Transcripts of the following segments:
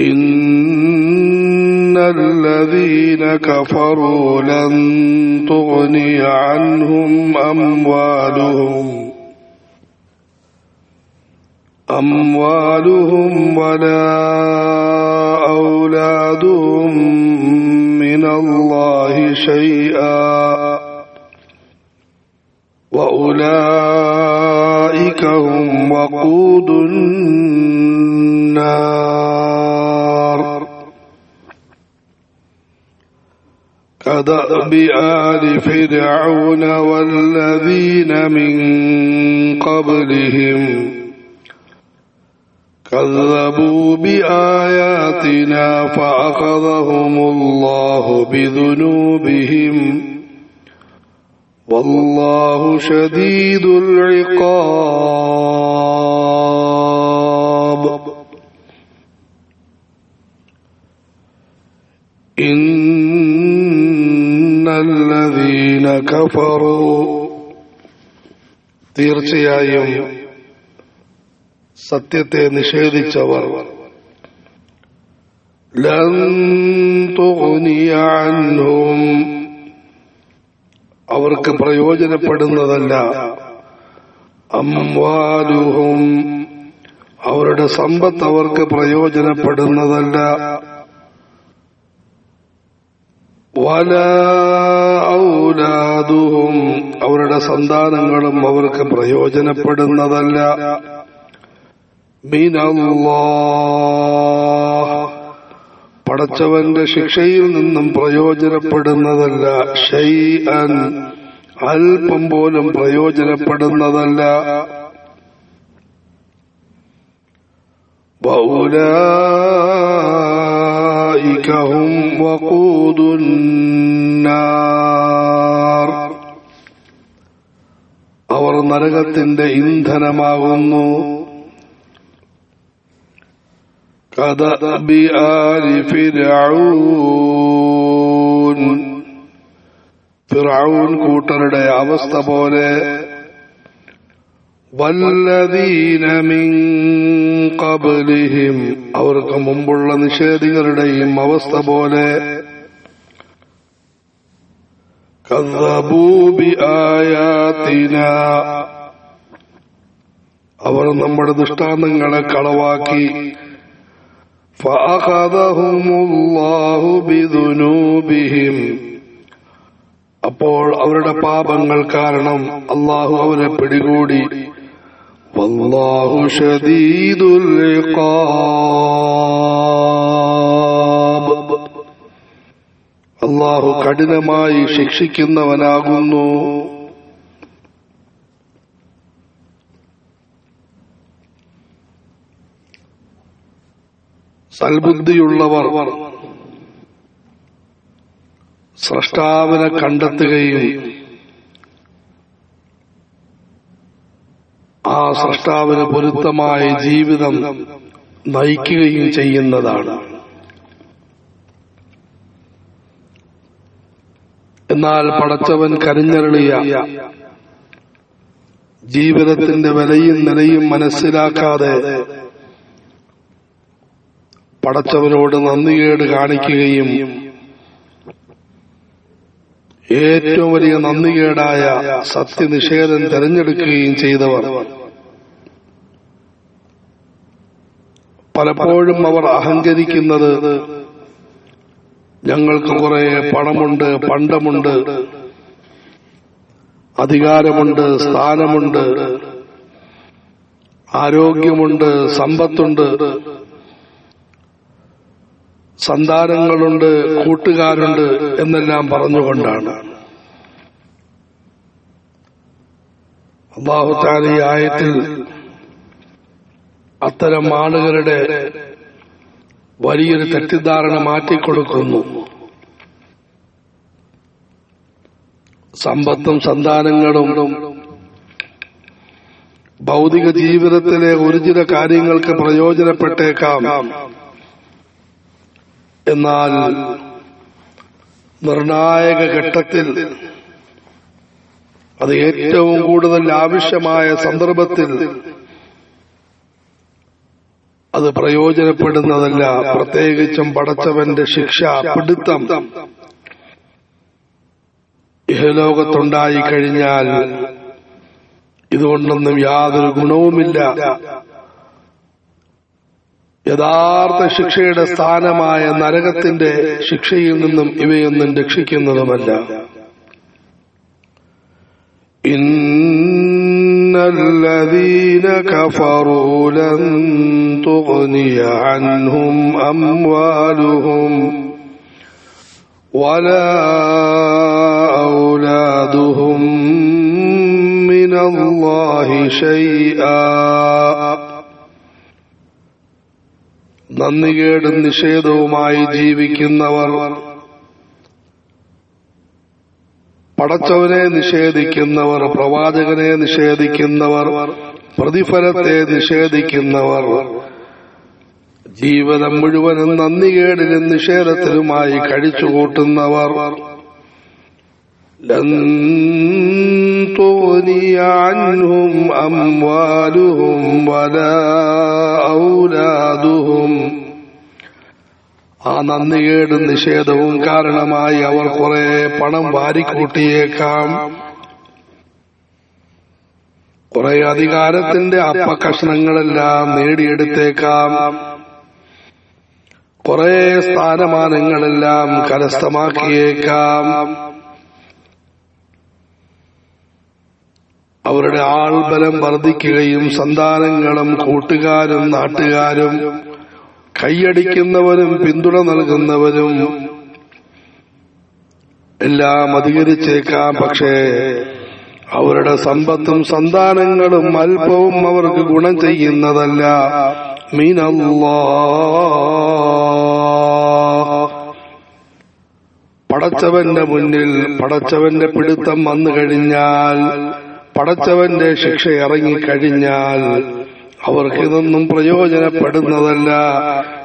إن الذين كفروا لن تغني عنهم أموالهم أموالهم ولا أولادهم من الله شيئا وأولئك هم وقود النار كدأب آل فرعون والذين من قبلهم. كذبوا بآياتنا فأخذهم الله بذنوبهم. والله شديد العقاب. إن الذين كفروا തീർച്ചയായും സത്യത്തെ നിഷേധിച്ചവർ ലൻ തുഗ്നിയ അൻഹും അവർക്ക് പ്രയോജനപ്പെടുന്നതല്ല അംവാലുഹും അവരുടെ സമ്പത്ത് അവർക്ക് പ്രയോജനപ്പെടുന്നതല്ല അവരുടെ സന്താനങ്ങളും അവർക്ക് പ്രയോജനപ്പെടുന്നതല്ല. പടച്ചവന്റെ ശിക്ഷയിൽ നിന്നും പ്രയോജനപ്പെടുന്നതല്ല. ഷൈഅൻ അൽപ്പം പോലും പ്രയോജനപ്പെടുന്നതല്ല. وأولئك هم وقود النار അവർ നരകത്തിന്റെ ഇന്ധനമാകുന്നു كدأب آل فرعون ഫിറൌൻ കൂട്ടരുടെ അവസ്ഥ പോലെ വല്ലദീന മിൻ قبلهم അവർക്ക് മുമ്പുള്ള നിഷേധികളുടെയും അവസ്ഥ പോലെ. كذبوا بآياتنا അവർ നമ്മുടെ ദൃഷ്ടാന്തങ്ങളെ കളവാക്കി. അപ്പോൾ അവരുടെ പാപങ്ങൾ കാരണം അള്ളാഹു അവരെ പിടികൂടി. വല്ലാഹു ഷദീദുൽ ഇഖാബ്. അള്ളാഹു കഠിനമായി ശിക്ഷിക്കുന്നവനാകുന്നു. സൽബുദ്ധിയുള്ളവർ സ്രഷ്ടാവിനെ കണ്ടെത്തുകയും ആ സൃഷ്ടാവിന് പൊരുത്തമായ ജീവിതം നയിക്കുകയും ചെയ്യുന്നതാണ്. എന്നാൽ പടച്ചവൻ കരിഞ്ഞരളിയ ജീവിതത്തിന്റെ വിലയും നിലയും മനസ്സിലാക്കാതെ പടച്ചവനോട് നന്ദികേട് കാണിക്കുകയും ഏറ്റവും വലിയ നന്ദികേടായ സത്യനിഷേധം തെരഞ്ഞെടുക്കുകയും ചെയ്തവർ. പലപ്പോഴും അവർ അഹങ്കരിക്കുന്നത് ഞങ്ങൾക്ക് കുറെ പണമുണ്ട് പണ്ടമുണ്ട് അധികാരമുണ്ട് സ്ഥാനമുണ്ട് ആരോഗ്യമുണ്ട് സമ്പത്തുണ്ട് സന്താനങ്ങളുണ്ട് കൂട്ടുകാരുണ്ട് എന്നെല്ലാം പറഞ്ഞുകൊണ്ടാണ്. അള്ളാഹുത്താല ഈ ആയത്തിൽ അത്തരം ആളുകളുടെ വലിയൊരു തെറ്റിദ്ധാരണ മാറ്റിക്കൊടുക്കുന്നു. സമ്പത്തും സന്താനങ്ങളും ഭൗതിക ജീവിതത്തിലെ ഒരു ചില കാര്യങ്ങൾക്ക് പ്രയോജനപ്പെട്ടേക്കാം. എന്നാൽ നിർണായക ഘട്ടത്തിൽ അത് ഏറ്റവും കൂടുതൽ ആവശ്യമായ സന്ദർഭത്തിൽ അത് പ്രയോജനപ്പെടുന്നതല്ല. പ്രത്യേകിച്ചും പടച്ചവന്റെ ശിക്ഷ പിടുത്തം ഇഹലോകത്തുണ്ടായി കഴിഞ്ഞാൽ ഇതുകൊണ്ടൊന്നും യാതൊരു ഗുണവുമില്ല. യഥാർത്ഥ ശിക്ഷയുടെ സ്ഥാനമായ നരകത്തിന്റെ ശിക്ഷയിൽ നിന്നും ഇവയൊന്നും രക്ഷിക്കുന്നതുമല്ല إن الذين كفروا لن تغني عنهم أموالهم ولا أولادهم من الله شيئا നന്ദികേടും നിഷേധവുമായി ജീവിക്കുന്നവർ പടച്ചവനെ നിഷേധിക്കുന്നവർ പ്രവാചകനെ നിഷേധിക്കുന്നവർ പ്രതിഫലത്തെ നിഷേധിക്കുന്നവർ. ജീവിതം മുഴുവനും നന്ദികേടിലും നിഷേധത്തിലുമായി കഴിച്ചുകൂട്ടുന്നവർ. تغني عنهم أموالهم ولا أولادهم ആ നന്ദികേടും നിഷേധവും കാരണമായി അവർ കുറെ പണം വാരിക്കൂട്ടിയേക്കാം കുറെ അധികാരത്തിന്റെ അപ്പകഷ്ണങ്ങളെല്ലാം നേടിയെടുത്തേക്കാം കുറെ സ്ഥാനമാനങ്ങളെല്ലാം കരസ്ഥമാക്കിയേക്കാം അവരുടെ ആൾബലം വർദ്ധിക്കുകയും സന്താനങ്ങളും കൂട്ടുകാരും നാട്ടുകാരും കൈയടിക്കുന്നവരും പിന്തുണ നൽകുന്നവരും എല്ലാം അധികരിച്ചേക്കാം. പക്ഷേ അവരുടെ സമ്പത്തും സന്താനങ്ങളും അല്പവും അവർക്ക് ഗുണം ചെയ്യുന്നതല്ല. പടച്ചവന്റെ മുന്നിൽ പടച്ചവന്റെ പിടുത്തം വന്നു കഴിഞ്ഞാൽ പടച്ചവന്റെ ശിക്ഷ ഇറങ്ങിക്കഴിഞ്ഞാൽ അവർക്കിതൊന്നും പ്രയോജനപ്പെടുന്നതല്ല.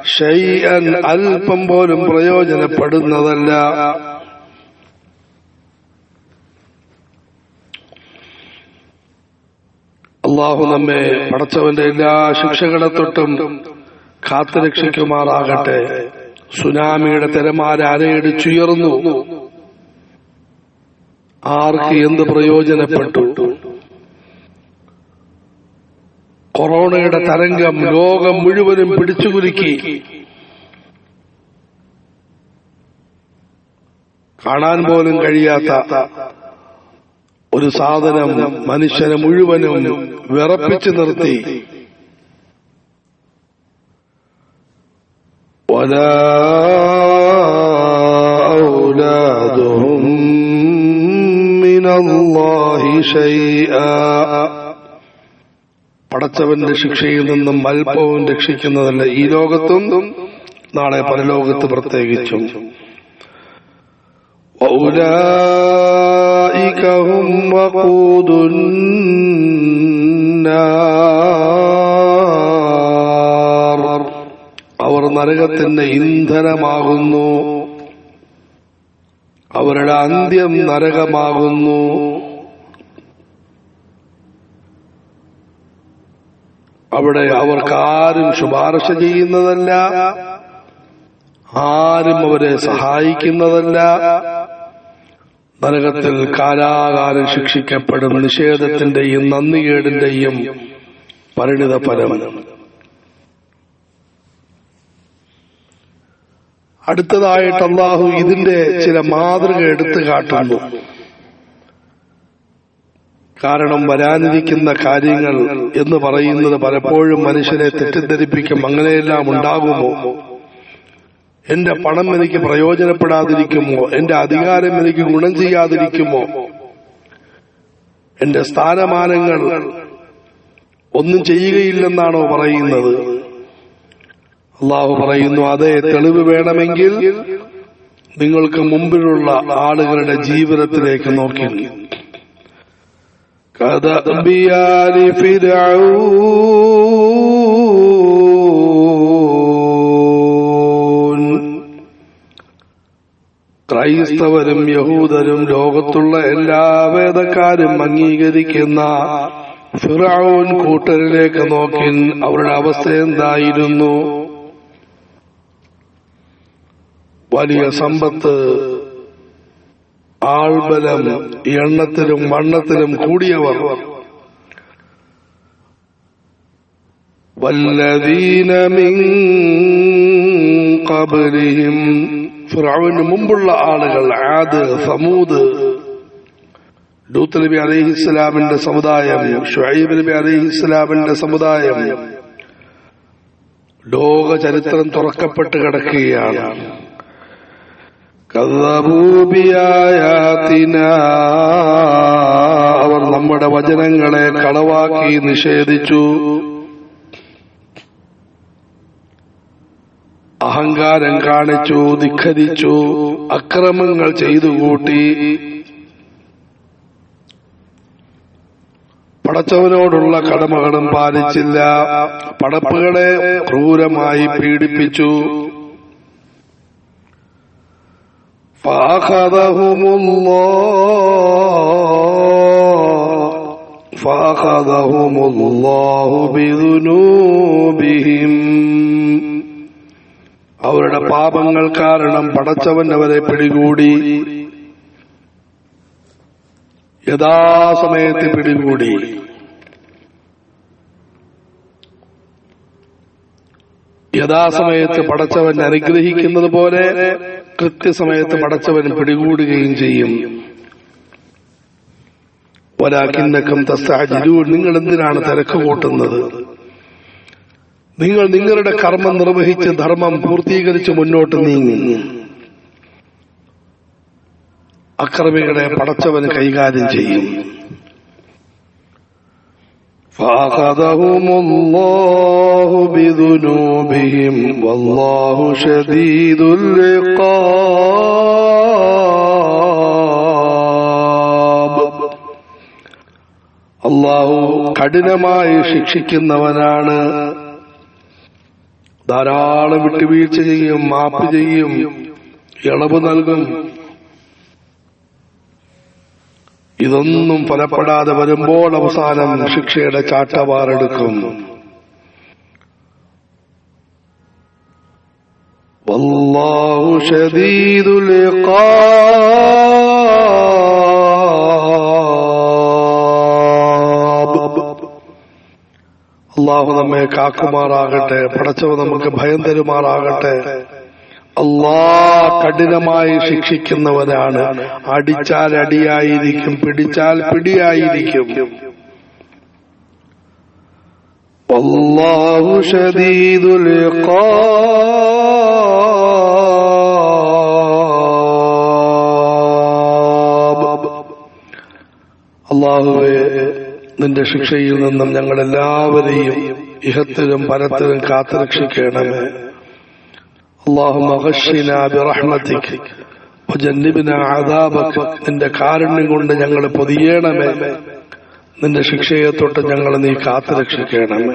ഷെയ്യൻ അല്പം പോലും പ്രയോജനപ്പെടുന്നതല്ല. അള്ളാഹു നമ്മെ പടച്ചവന്റെ എല്ലാ ശിക്ഷകളെ തൊട്ടും കാത്തുരക്ഷിക്കുമാറാകട്ടെ. സുനാമിയുടെ തിരമാല അരയിടിച്ചുയർന്നു. ആർക്ക് എന്ത് പ്രയോജനപ്പെട്ടു? കൊറോണയുടെ തരംഗം ലോകം മുഴുവനും പിടിച്ചുകുലുക്കി കാണാൻ പോലും കഴിയാത്ത ഒരു സാധനം മനുഷ്യനെ മുഴുവനും വിറപ്പിച്ചു നിർത്തി ولا أولادهم من الله شيئا പടച്ചവന്റെ ശിക്ഷയിൽ നിന്നും അല്പവും രക്ഷിക്കുന്നതല്ല ഈ ലോകത്തും നാളെ പരലോകത്ത് പ്രത്യേകിച്ചും. അവർ നരകത്തിന്റെ ഇന്ധനമാകുന്നു. അവരുടെ അന്ത്യം നരകമാകുന്നു. അവിടെ അവർക്ക് ആരും ശുപാർശ ചെയ്യുന്നതല്ല. ആരും അവരെ സഹായിക്കുന്നതല്ല. നരകത്തിൽ കാലാകാലം ശിക്ഷിക്കപ്പെടും നിഷേധത്തിന്റെയും നന്ദികേടിന്റെയും പരിണിത പരമനം അടുത്തതായിട്ട് അള്ളാഹു ഇതിന്റെ ചില മാതൃക എടുത്തു കാട്ടുന്നു. കാരണം വരാനിരിക്കുന്ന കാര്യങ്ങൾ എന്ന് പറയുന്നത് പലപ്പോഴും മനുഷ്യനെ തെറ്റിദ്ധരിപ്പിക്കും. അങ്ങനെയെല്ലാം ഉണ്ടാകുമോ? എന്റെ പണം എനിക്ക് പ്രയോജനപ്പെടാതിരിക്കുമോ? എന്റെ അധികാരം എനിക്ക് ഗുണം ചെയ്യാതിരിക്കുമോ? എന്റെ സ്ഥാനമാനങ്ങൾ ഒന്നും ചെയ്യുകയില്ലെന്നാണോ പറയുന്നത്? അള്ളാഹു പറയുന്നു അതെ തെളിവ് വേണമെങ്കിൽ നിങ്ങൾക്ക് മുമ്പിലുള്ള ആളുകളുടെ ജീവിതത്തിലേക്ക് നോക്കി. കഥബിയാലി فرعون ക്രൈസ്തവരും യഹൂദരും ലോകത്തുള്ള എല്ലാ വേദക്കാരും അംഗീകരിക്കുന്ന ഫിറൌൻ കൂട്ടരിലേക്ക് നോക്കി അവരുടെ അവസ്ഥ എന്തായിരുന്നു? വലിയ സമ്പത്ത് ആൾബലം എണ്ണത്തിലും വണ്ണത്തിലും കൂടിയവർ. വല്ലദീന ഖബ്ലിഹിം. ഫിറഔന് മുമ്പുള്ള ആളുകൾ ആദ് സമൂദ്. ലൂത്ത് നബി അലൈഹി ഇസ്ലാമിന്റെ സമുദായം ഷുഹൈബ് നബി അലൈഹി ഇസ്ലാമിന്റെ സമുദായം. ലോക ചരിത്രം തുറക്കപ്പെട്ട് കിടക്കുകയാണ്. കഥബൂബിയായാത്തിന അവർ നമ്മുടെ വചനങ്ങളെ കളവാക്കി നിഷേധിച്ചു. അഹങ്കാരം കാണിച്ചു ധിഖരിച്ചു അക്രമങ്ങൾ ചെയ്തുകൂട്ടി പടച്ചവനോടുള്ള കടമകളും പാലിച്ചില്ല. പടപ്പുകളെ ക്രൂരമായി പീഡിപ്പിച്ചു. فأخذهم الله فأخذهم الله بذنوبهم അവരുടെ പാപങ്ങൾ കാരണം പടച്ചവൻ അവരെ പിടികൂടി യഥാസമയത്ത് പിടികൂടി യഥാസമയത്ത് പടച്ചവൻ അനുഗ്രഹിക്കുന്നത് പോലെ കൃത്യസമയത്ത് പടച്ചവൻ പിടികൂടുകയും ചെയ്യും. ഒരാക്കിന്നക്കം തസ്താജിരു നിങ്ങൾ എന്തിനാണ് തിരക്ക് കൂട്ടുന്നത്? നിങ്ങൾ നിങ്ങളുടെ കർമ്മം നിർവഹിച്ച് ധർമ്മം പൂർത്തീകരിച്ച് മുന്നോട്ട് നീങ്ങി. അക്രമികളെ പടച്ചവൻ കൈകാര്യം ചെയ്യും. فأخذهم الله بذنوبهم والله شديد العقاب അള്ളാഹു കഠിനമായി ശിക്ഷിക്കുന്നവനാണ് ധാരാളം വിട്ടുവീഴ്ച ചെയ്യും മാപ്പ് ചെയ്യും ഇളവ് നൽകും ഇതൊന്നും ഫലപ്പെടാതെ വരുമ്പോൾ അവസാനം ശിക്ഷയുടെ ചാട്ടവാറെടുക്കും. والله شديد العقاب അള്ളാഹു നമ്മെ കാക്കുമാറാകട്ടെ പടച്ചവ നമുക്ക് ഭയം തരുമാറാകട്ടെ. അള്ളാ കഠിനമായി ശിക്ഷിക്കുന്നവനാണ് അടിച്ചാൽ അടിയായിരിക്കും പിടിച്ചാൽ പിടിയായിരിക്കും. അള്ളാഹു ഷദീദുൽ അള്ളാഹുവെ നിന്റെ ശിക്ഷയിൽ നിന്നും ഞങ്ങളെല്ലാവരെയും ഇഹത്തിലും പരത്തിലും കാത്തുരക്ഷിക്കണമേ. اللهم غشنا برحمتك وجنبنا عذابك നിന്റെ കാരുണ്യം കൊണ്ട് ഞങ്ങൾ പൊതിയണമേ നിന്റെ ശിക്ഷയെ തൊട്ട് ഞങ്ങൾ നീ കാത്തുരക്ഷിക്കണമേ